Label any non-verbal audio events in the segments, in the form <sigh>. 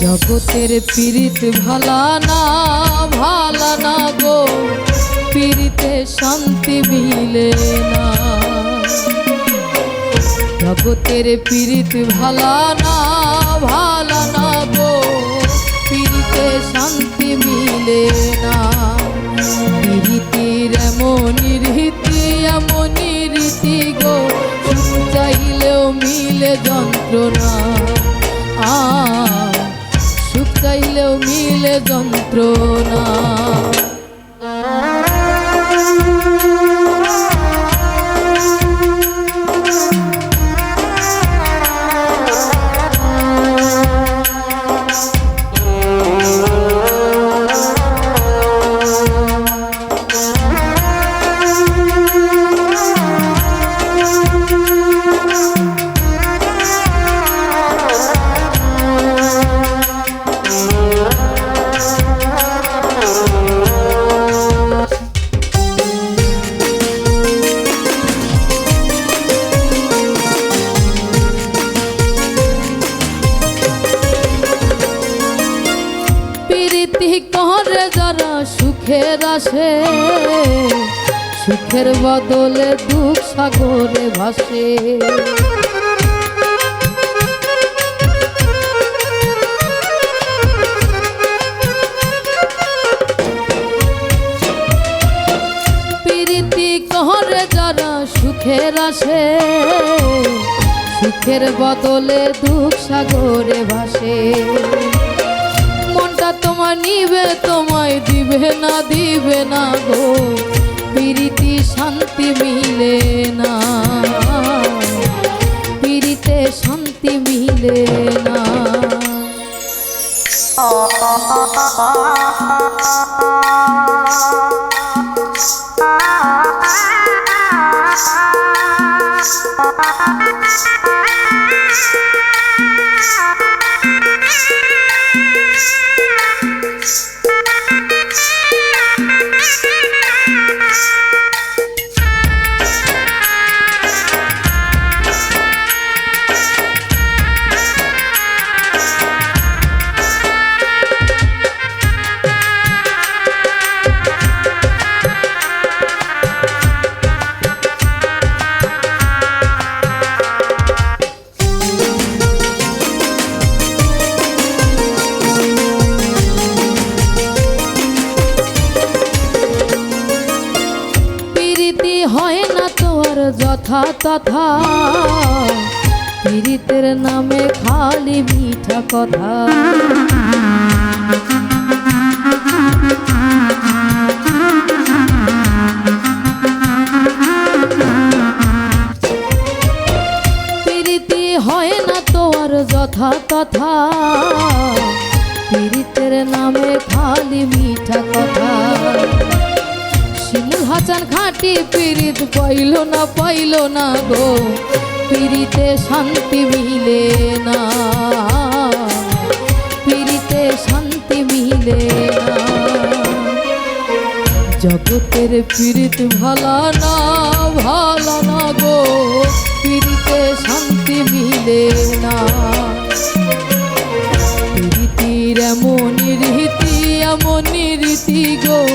জগতের পীড়িত ভালা না ভালা না গো। পীড়িতে শান্তি মিলে না। জগতের পীড়িত ভালা না ভালা না গো। পীড়িতে শান্তি মিলে না। পীড়িতির এমন রীতি এমন রীতি গো। চাইলেও মিলে মিলে যন্ত্রণা। আসে সুখের বদলে দুঃখ সাগরে ভাসে। সুখের আসে সুখের বদলে দুঃখ সাগরে ভাসে। মনটা তোমার নিবে, তোমায় দিবে না দিবে না গো। পিরিতি, শান্তি মিলে না। পিরিতে, শান্তি মিলে না। প্রীতি <laughs> যথা তথা। পীড়িতের নামে খালি মিঠা কথা। প্রীতি হয় না তোর যথা তথা। পীড়িতের নামে খালি মিঠা কথা। হাসান খাটি পীড়িত পাইল না পাইল না গো। পিরিতে শান্তি মিলে না। পিরিতে শান্তি মিলে না। জগতের পীড়িত ভালা না ভালা না গো। পিরিতে শান্তি মিলে না। পীড়িতির এমন রীতি এমন রীতি গো।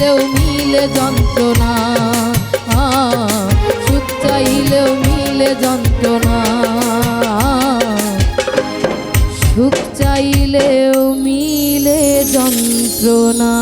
চাইলেও মিলে যন্ত্রণা। সুখ চাইলেও মিলে যন্ত্রণা। সুখ চাইলেও মিলে যন্ত্রণা।